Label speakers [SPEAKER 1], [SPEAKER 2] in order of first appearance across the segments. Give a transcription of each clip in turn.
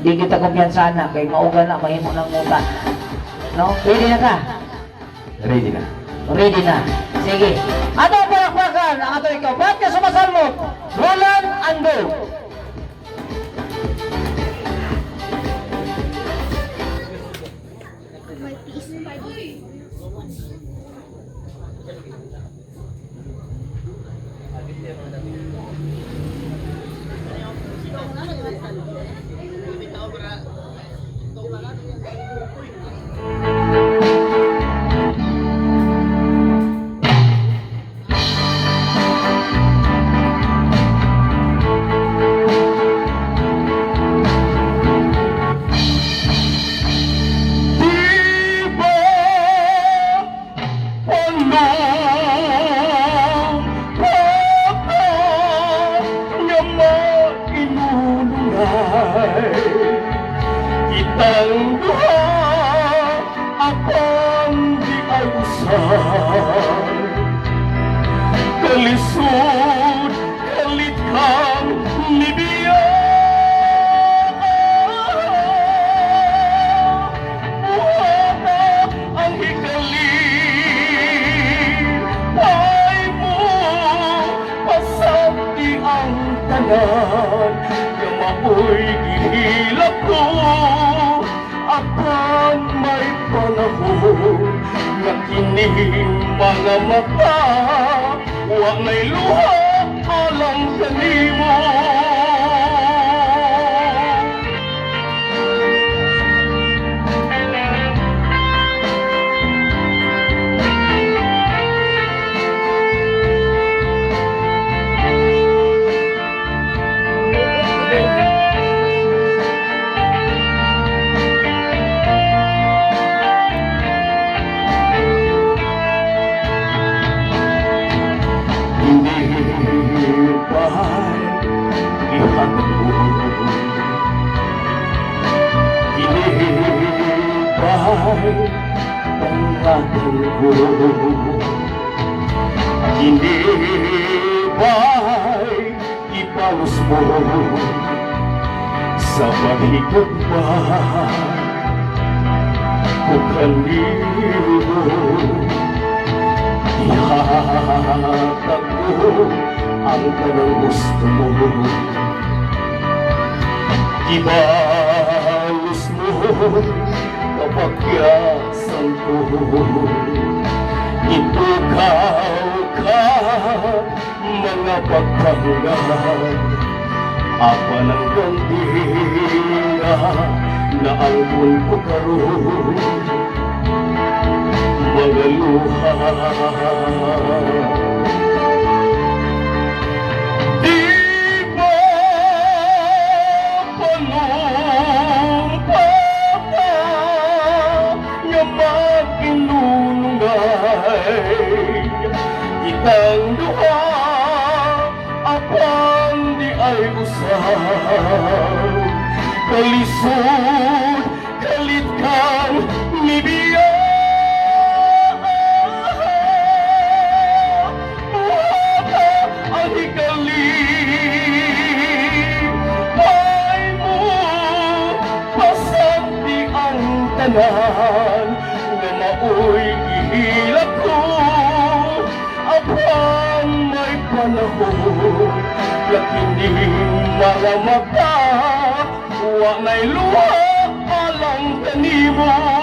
[SPEAKER 1] Di kita kumpiyansa na, kay mauga na, mahimo ng muta. No? Ready na ka?
[SPEAKER 2] Ready na.
[SPEAKER 1] Ready na. Sige. Ato palakpakan ang ato ikaw. Ba't ka sumasalmot?
[SPEAKER 2] Kitang duha, akong di ay usay. Kalisod, kalit kang nibiyak. Buhata ang hikaling Ay mo Pasabdi ang tanan Yamaoy gihilap ko. Apan may panahon Na kining mga mata. Wa na'y luha Alam kanimo Hindi pangatan ko Hindi ba'y ipalos mo Sa palikod ba o kanino Ihahatag ko ang kanang gusto mo Ibalos Itukaw ka mga pagpanggap Apa ng gandinga na albon ko karoon mga luha Itang duha apang di ay usay Kalisod, kalit kang ang tanan Nga maoy ihilak panahon Lakining mga mata Wa na'y luha alang kanimo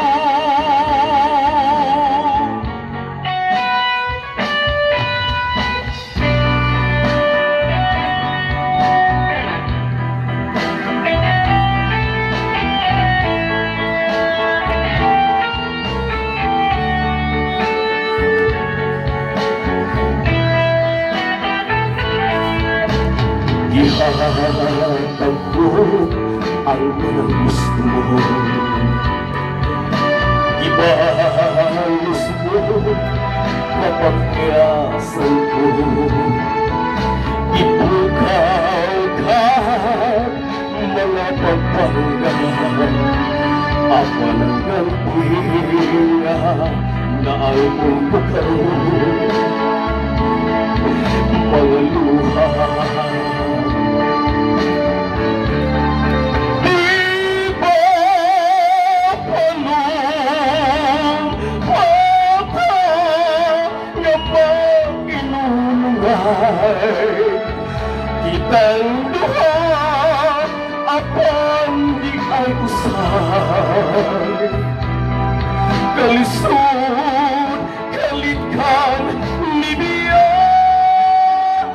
[SPEAKER 2] Ihahatag ko ang kanang gusto mo Ibalos mo kapag kiyasan ko Ipukaw ka mga pagpanggap Ako ng gantinga na albong ko karoon Mga luha buhay Kitang duha Apan di ay usay. Kalisod, kalikan ni Diyos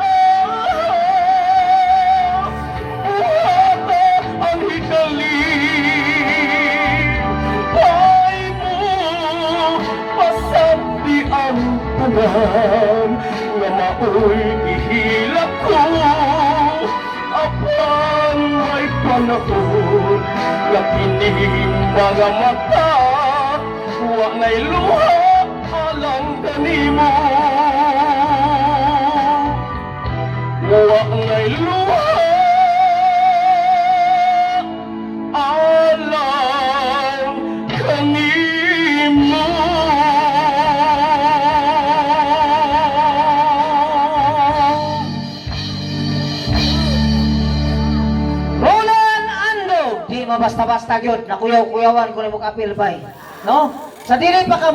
[SPEAKER 2] Buhata ang hikaling Ay mo, pasab ang tunan nga mao'y ihilak ko. Apan may panahon Na kining mga mata. Wa ngay luha alang kanimo Wa ngay luha
[SPEAKER 1] basta-basta gyud. Nakuyaw-kuyawan ko ni mo kapil bay. No? Sa dili pa ka